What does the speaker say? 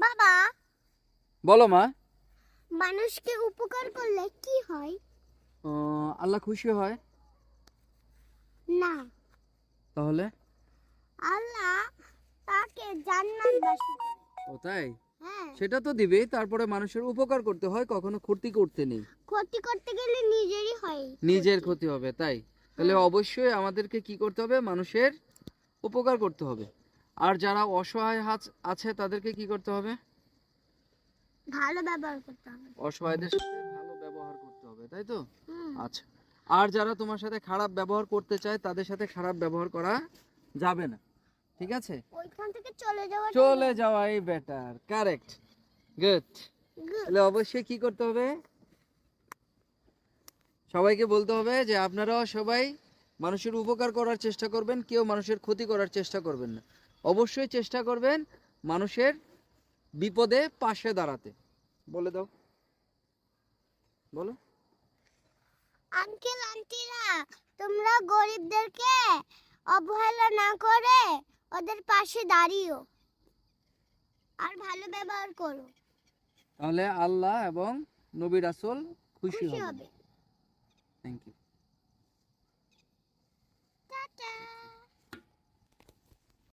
বাবা। বলো মা। মানুষকে উপকার করলে কি হয়? আল্লাহ খুশি হয়? না। তাহলে? আল্লাহ তাকে জান্নাত বাসী করে। ও তাই? হ্যাঁ। সেটা তো দিবেই তারপরে মানুষের উপকার করতে হয় কখনো ক্ষতি করতে নেই। ক্ষতি করতে গেলে নিজেরই হয়। নিজের ক্ষতি। হবে তাই? তাহলে অবশ্যই আমাদেরকে কি করতে হবে? মানুষের উপকার করতে হবে। আর যারা অসহায় হাত- আছে তাদেরকে কি করতে হবে? ভালো ব্যবহার করতে হবে। অসহায়দের সাথে ভালো ব্যবহার করতে হবে তাই তো? আচ্ছা। আর যারা তোমার সাথে খারাপ ব্যবহার করতে চায় তাদের সাথে খারাপ ব্যবহার করা যাবে না। ঠিক আছে? ওইখান থেকে চলে যাওয়া চলে যাওয়াই বেটার কারেক্ট গুড তাহলে অবশ্যই কি করতে হবে? সবাইকে বলতে হবে যে আপনারাও সবাই মানুষের উপকার করার চেষ্টা করবেন কেউ মানুষের ক্ষতি করার চেষ্টা করবেন না। অবশ্যই চেষ্টা করবেন মানুষের বিপদে পাশে দাঁড়াতে। বলে দাও। বলো। আঙ্কেল আন্টিরা তোমরা গরিবদেরকে অবহেলা না করে ওদের পাশে দাঁড়িও আর ভালো ব্যবহার করো। তাহলে আল্লাহ এবং নবী রাসূল খুশি হবে। Thank you tata.